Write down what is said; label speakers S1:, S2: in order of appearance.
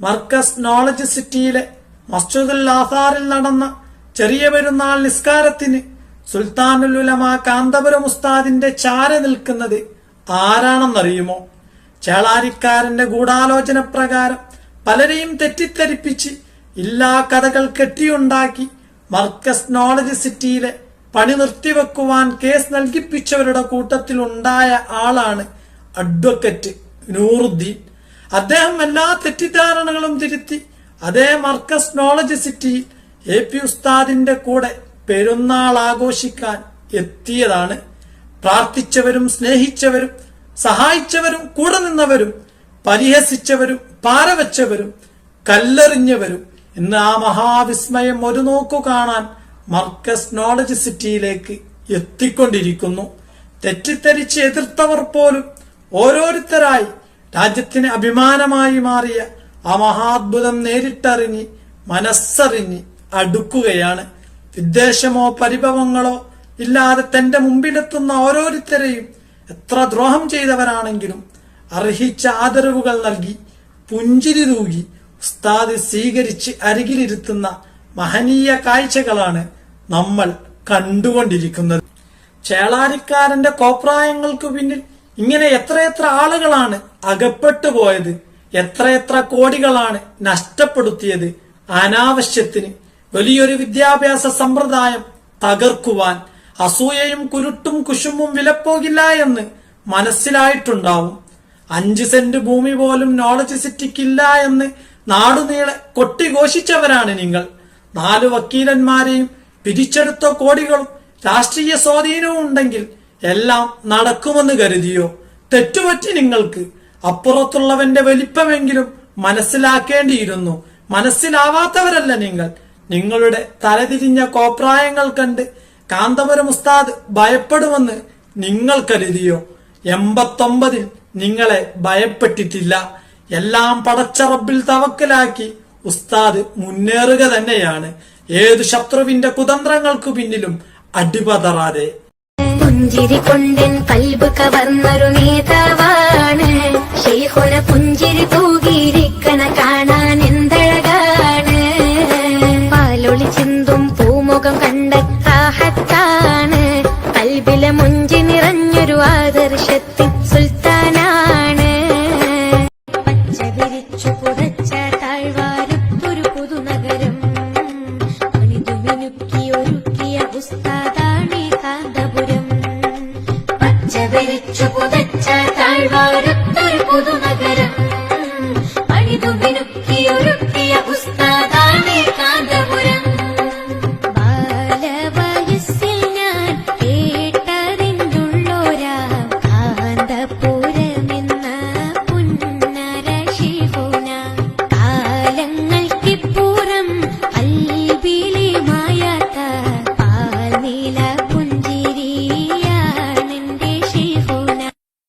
S1: Markaz knowledge സിറ്റിയിലെ മസ്ജിദുൽ ആസാറിൽ നടന്ന ചെറിയ പെരുന്നാൾ നിസ്കാരത്തിന് സുൽത്താനുലുലമ കാന്തപുരം ഉസ്താദിന്റെ ചാര നിൽക്കുന്നത് ആരാണെന്നറിയുമോ? ചേളാരിക്കാരന്റെ ഗൂഢാലോചന പ്രകാരം പലരെയും തെറ്റിദ്ധരിപ്പിച്ച് ഇല്ലാ കഥകൾ കെട്ടിയുണ്ടാക്കി മർക്കസ് നോളജ് സിറ്റിയിലെ പണി നിർത്തിവെക്കുവാൻ കേസ് നൽകിപ്പിച്ചവരുടെ കൂട്ടത്തിലുണ്ടായ ആളാണ് അഡ്വക്കറ്റ് നൂറുദ്ദീൻ. അദ്ദേഹം എല്ലാ തെറ്റിദ്ധാരണകളും തിരുത്തി. അതേ മർക്കസ് നോളജ് സിറ്റിയിൽ എ പി ഉസ്താദിന്റെ കൂടെ പെരുന്നാൾ ആഘോഷിക്കാൻ എത്തിയതാണ്. പ്രാർത്ഥിച്ചവരും സ്നേഹിച്ചവരും സഹായിച്ചവരും കൂടെ നിന്നവരും പരിഹസിച്ചവരും പാരവച്ചവരും കല്ലെറിഞ്ഞവരും. ഇന്ന് ആ മഹാവിസ്മയം ഒരു നോക്കു കാണാൻ മർക്കസ് നോളജ് സിറ്റിയിലേക്ക് എത്തിക്കൊണ്ടിരിക്കുന്നു. തെറ്റിദ്ധരിച്ച് എതിർത്തവർ പോലും ഓരോരുത്തരായി രാജ്യത്തിന് അഭിമാനമായി മാറിയ ആ മഹാത്ഭുതം നേരിട്ടറിഞ്ഞ് മനസ്സറിഞ്ഞ് അടുക്കുകയാണ്. വിദ്വേഷമോ പരിഭവങ്ങളോ ഇല്ലാതെ തന്റെ മുമ്പിലെത്തുന്ന ഓരോരുത്തരെയും എത്ര ദ്രോഹം ചെയ്തവരാണെങ്കിലും അർഹിച്ച ആദരവുകൾ നൽകി പുഞ്ചിരി തൂകി ഉസ്താദ് സ്വീകരിച്ച് അരികിലിരുത്തുന്ന മഹനീയ കാഴ്ചകളാണ് നമ്മൾ കണ്ടുകൊണ്ടിരിക്കുന്നത്. ചേളാരിക്കാരന്റെ കോപ്രായങ്ങൾക്ക് പിന്നിൽ ഇങ്ങനെ എത്രയെത്ര ആളുകളാണ് അകപ്പെട്ടു പോയത് എത്രയെത്ര കോടികളാണ് നഷ്ടപ്പെടുത്തിയത് അനാവശ്യത്തിന് വലിയൊരു വിദ്യാഭ്യാസ സമ്പ്രദായം തകർക്കുവാൻ അസൂയയും കുരുട്ടും കുശുമ്പും വിലപ്പോകില്ല എന്ന് മനസ്സിലായിട്ടുണ്ടാവും. അഞ്ച് സെന്റ് ഭൂമി പോലും നോളജ് സിറ്റിക്കില്ല എന്ന് നാടുനീളെ കൊട്ടിഘോഷിച്ചവരാണ് നിങ്ങൾ. നാല് വക്കീലന്മാരെയും പിരിച്ചെടുത്ത കോടികളും രാഷ്ട്രീയ സ്വാധീനവും ഉണ്ടെങ്കിൽ എല്ലാം നടക്കുമെന്ന് കരുതിയോ? തെറ്റുപറ്റി നിങ്ങൾക്ക് അപ്പുറത്തുള്ളവന്റെ വലിപ്പമെങ്കിലും മനസ്സിലാക്കേണ്ടിയിരുന്നു. മനസ്സിലാവാത്തവരല്ല നിങ്ങൾ. നിങ്ങളുടെ തലതിരിഞ്ഞ കോപ്രായങ്ങൾ കണ്ട് കാന്തപുരം ഉസ്താദ് ഭയപ്പെടുമെന്ന് നിങ്ങൾ കരുതിയോ? എൺപത്തൊമ്പതിൽ നിങ്ങളെ ഭയപ്പെട്ടിട്ടില്ല. എല്ലാം പടച്ചറബിൽ തവക്കിലാക്കി ഉസ്താദ് മുന്നേറുക തന്നെയാണ്. ഏത് ശത്രുവിന്റെ കുതന്ത്രങ്ങൾക്കു പിന്നിലും അടിപതറാതെ.
S2: പുഞ്ചിരി കൊണ്ടൻ കൽബ് കവർന്നൊരു നേതാവാണ്. ഷെയ്ഹുന പുഞ്ചിരി തൂകിയിരിക്കണ കാണാൻ എന്തഴകാണ്? പാലൊളി ചിന്തും പൂമുഖം കണ്ട കാഹത്താണ് കൽബിലെ മുഞ്ചി നിറഞ്ഞൊരു ആദർശത്തിൽ സുൽത്താനാണ്. പച്ച വിരിച്ചു പുതച്ച താഴ്വാരത്തൊരു പുതുനഗരം. പണിതു മിനുക്കി ഒരുക്കിയ ഉസ്താദാണി കാന്തപുരം. പച്ച വിരിച്ചു താഴ്വാരത്തൊരു പുതുനഗരം പണിതു മിനുക്കി